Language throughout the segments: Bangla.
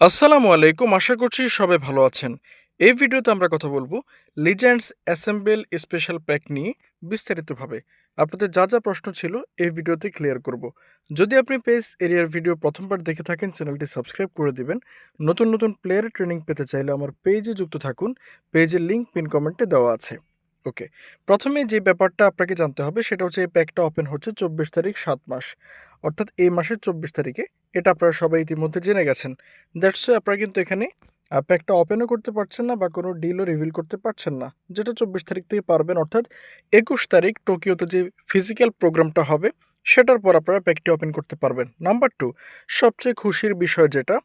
আসসালামু আলাইকুম, আশা করছি সবাই ভালো আছেন। এই ভিডিওতে আমরা কথা বলব লিজেন্ডস অ্যাসেম্বল স্পেশাল প্যাক নিয়ে বিস্তারিতভাবে। আপনাদের যা যা প্রশ্ন ছিল এই ভিডিওতে ক্লিয়ার করব। যদি আপনি পেস এরিয়ার ভিডিও প্রথমবার দেখে থাকেন, চ্যানেলটি সাবস্ক্রাইব করে দিবেন। নতুন নতুন প্লেয়ার ট্রেনিং পেতে চাইলে আমার পেজে যুক্ত থাকুন। পেজের লিঙ্ক পিন কমেন্টে দেওয়া আছে। ওকে। প্রথমে যে ব্যাপারটা আপনাকে জানতে হবে সেটা হচ্ছে এই প্যাকটা ওপেন হচ্ছে চব্বিশ তারিখ সাত মাস। অর্থাৎ এই মাসের চব্বিশ তারিখে। এটা আপনারা সবাই ইতিমধ্যে জেনে গেছেন। দ্যাটস আপনারা কিন্তু এখানে প্যাকটা ওপেনও করতে পারছেন না বা কোনো ডিলও রিভিল করতে পারছেন না। যেটা চব্বিশ তারিখ থেকে পারবেন, অর্থাৎ একুশ তারিখ টোকিওতে যে ফিজিক্যাল প্রোগ্রামটা হবে, সেটার পর আপনারা প্যাকটি ওপেন করতে পারবেন। নাম্বার টু সবচেয়ে খুশির বিষয় যেটা,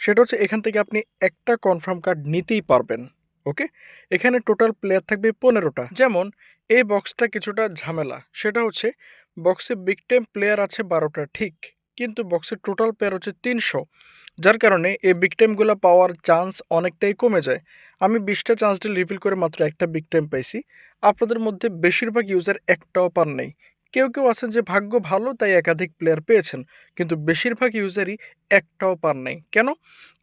সেটা হচ্ছে এখান থেকে আপনি একটা কনফার্ম কার্ড নিতেই পারবেন। ওকে? এখানে টোটাল প্লেয়ার থাকবে পনেরোটা। যেমন, এই বক্সটা কিছুটা ঝামেলা। সেটা হচ্ছে বক্সে বিগ টাইম প্লেয়ার আছে বারোটা, ঠিক। কিন্তু বক্সের টোটাল প্লেয়ার হচ্ছে তিনশো। যার কারণে এই বিগ টাইমগুলো পাওয়ার চান্স অনেকটাই কমে যায়। আমি বিশটা চান্স ডিল রিভিল করে মাত্র একটা বিগ টাইম পাইছি। আপনাদের মধ্যে বেশিরভাগ ইউজার একটাও পান নেই। কেউ কেউ আছেন যে ভাগ্য ভালো, তাই একাধিক প্লেয়ার পেয়েছেন। কিন্তু বেশিরভাগ ইউজারই একটাও পান নাই। কেন?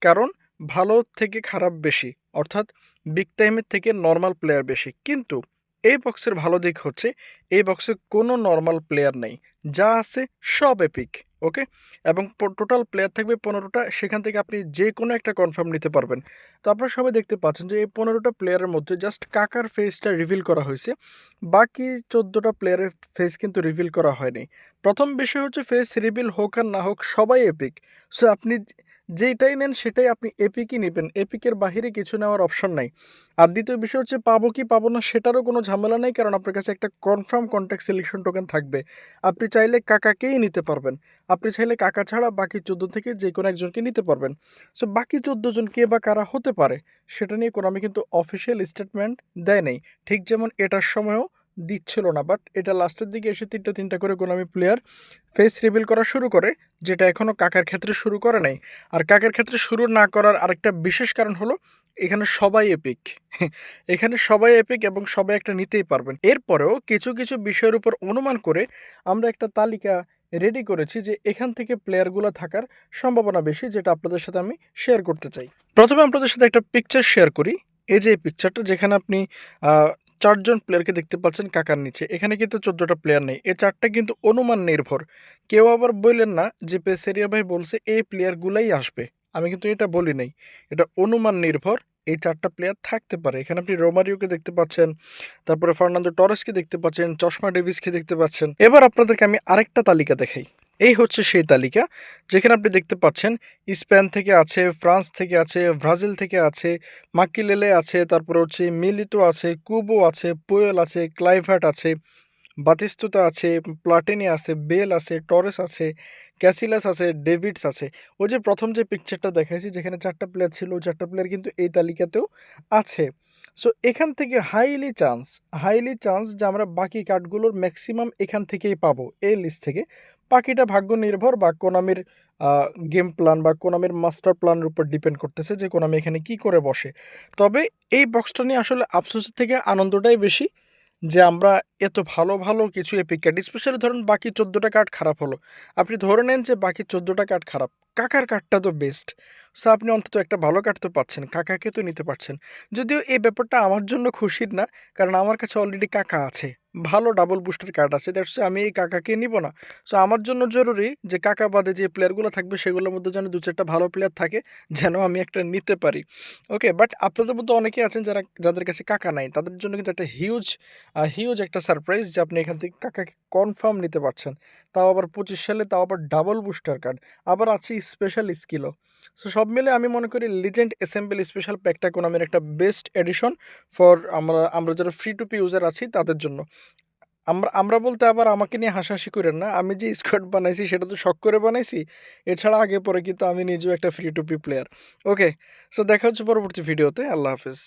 কারণ ভালো থেকে খারাপ বেশি, অর্থাৎ বিগ টাইমের থেকে নর্মাল প্লেয়ার বেশি। কিন্তু এই বক্সের ভালো দিক হচ্ছে, এই বক্সে কোনো নর্মাল প্লেয়ার নেই, যা আছে সব এপিক ওকে এবং টোটাল প্লেয়ার থাকবে পনেরোটা, সেখান থেকে আপনি যে কোনো একটা কনফার্ম নিতে পারবেন। তো আপনারা সবাই দেখতে পাচ্ছেন যে এই পনেরোটা প্লেয়ারের মধ্যে জাস্ট কাকার ফেসটা রিভিল করা হয়েছে, বাকি চোদ্দোটা প্লেয়ারের ফেস কিন্তু রিভিল করা হয়নি। প্রথম বিষয় হচ্ছে ফেস রিভিল হোক আর না হোক সবাই এপিক সো আপনি যেটাই নেন সেটাই আপনি এপিকই নেবেন। এপিকের বাহিরে কিছু নেওয়ার অপশন নাই। আর দ্বিতীয় বিষয় হচ্ছে, পাবো কি পাবো না সেটারও কোনো ঝামেলা নেই, কারণ আপনার কাছে একটা কনফার্ম কন্ট্যাক্ট সিলেকশন টোকেন থাকবে। আপনি চাইলে কাকাকেই নিতে পারবেন। আপনি চাইলে কাকা ছাড়া বাকি চোদ্দ থেকে যে কোনো একজনকে নিতে পারবেন। সো বাকি চোদ্দ জন কে বা কারা হতে পারে, সেটা নিয়ে কোনো আমি কিন্তু অফিসিয়াল স্টেটমেন্ট দেয় নেই। ঠিক যেমন এটার সময়ও দিচ্ছিল না বাট এটা লাস্টের দিকে এসে তিনটা তিনটা করে আমি প্লেয়ার ফেস রিভিল করা শুরু করে, যেটা এখনও কাকার ক্ষেত্রে শুরু করে নাই। আর কাকার ক্ষেত্রে শুরু না করার আরেকটা বিশেষ কারণ হলো, এখানে সবাই এপিক এখানে সবাই এপিক এবং সবাই একটা নিতেই পারবেন। এরপরেও কিছু কিছু বিষয়ের উপর অনুমান করে আমরা একটা তালিকা রেডি করেছি যে এখান থেকে প্লেয়ারগুলো থাকার সম্ভাবনা বেশি, যেটা আপনাদের সাথে আমি শেয়ার করতে চাই। প্রথমে আপনাদের সাথে একটা পিকচার শেয়ার করি। এই যে পিকচারটা যেখানে আপনি চারজন প্লেয়ারকে দেখতে পাচ্ছেন কাকার নিচে। এখানে কিন্তু চোদ্দোটা প্লেয়ার নেই। এই চারটা কিন্তু অনুমান নির্ভর। কেউ আবার বললেন না যে পেসেরিয়া ভাই বলছে এই প্লেয়ারগুলাই আসবে। আমি কিন্তু এটা বলি নাই। এটা অনুমান নির্ভর। এই চারটা প্লেয়ার থাকতে পারে। এখানে আপনি রোমারিওকে দেখতে পাচ্ছেন, তারপরে ফার্নান্দো টরেসকে দেখতে পাচ্ছেন, চশমা ডেভিসকে দেখতে পাচ্ছেন। এবার আপনাদেরকে আমি আরেকটা তালিকা দেখাই। এই হচ্ছে সেই তালিকা, যেখানে আপনি দেখতে পাচ্ছেন স্পেন থেকে আছে, ফ্রান্স থেকে আছে, ব্রাজিল থেকে আছে, মাকিলেলে আছে, তারপরে হচ্ছে মিলিতো আছে, কুবো আছে, পোয়েল আছে, ক্লাইভার্ট আছে। বাতিস্তুতা আছে, প্লাটিনি আছে, বেল আছে, টরেস আছে, ক্যাসিলাস আছে, ডেভিডস আছে। ওই যে প্রথম যে পিকচারটা দেখাইছি, যেখানে চারটা প্লেয়ার ছিল, ওই চারটা প্লেয়ার কিন্তু এই তালিকাতেও আছে। সো এখান থেকে হাইলি চান্স হাইলি চান্স যে আমরা বাকি কার্ডগুলোর ম্যাক্সিমাম এখান থেকেই পাবো, এই লিস্ট থেকে। বাকিটা ভাগ্য নির্ভর বা কোনামির গেম প্ল্যান বা কোনামির মাস্টার প্ল্যানের উপর ডিপেন্ড করতেছে যে কোনামি এখানে কি করে বসে। তবে এই বক্সটা নিয়ে আসলে আফসোসের থেকে আনন্দটাই বেশি। যে আমরা এত ভালো ভালো কিছু এপিক কার্ড স্পেশালি ধরুন বাকি চোদ্দোটা কার্ড খারাপ হলো। আপনি ধরে নেন যে বাকি চোদ্দোটা কার্ড খারাপ, কাকার কার্ডটা তো বেস্ট সো আপনি অন্তত একটা ভালো কার্ড তো পাচ্ছেন, কাকাকে তো নিতে পারছেন। যদিও এই ব্যাপারটা আমার জন্য খুশির না, কারণ আমার কাছে অলরেডি কাকা আছে। ভালো ডাবল বুস্টার কার্ড আছে। দ্যাটস আমি এই কাকাকে নিব না। সো আমার জন্য জরুরি যে কাকা বাদে যে প্লেয়ারগুলো থাকবে, সেগুলোর মধ্যে যেন দু চারটা ভালো প্লেয়ার থাকে, যেন আমি একটা নিতে পারি। ওকে বাট আপনাদের মধ্যে অনেকেই আছেন যারা, যাদের কাছে কাকা নাই, তাদের জন্য কিন্তু একটা হিউজ হিউজ একটা সারপ্রাইজ যে আপনি এখান থেকে কাকাকে কনফার্ম নিতে পারছেন। তাও আবার পঁচিশ সালে, তাও আবার ডাবল বুস্টার কার্ড আবার আছে স্পেশাল স্কিলও সো সব মিলে আমি মনে করি লিজেন্ড অ্যাসেম্বল স্পেশাল প্যাকটা কোনামের একটা বেস্ট এডিশন ফর আমরা আমরা যারা ফ্রি টু পি ইউজার আছি, তাদের জন্য। আমরা আমরা বলতে আবার আমাকে নিয়ে হাসাহাসি করেন না। আমি যে স্কোয়াড বানাইছি সেটা তো শখ করে বানাইছি। এছাড়া আগে পরে কিন্তু আমি নিজেও একটা free to P player okay so দেখা হচ্ছে পরবর্তী ভিডিওতে আল্লাহ হাফিজ।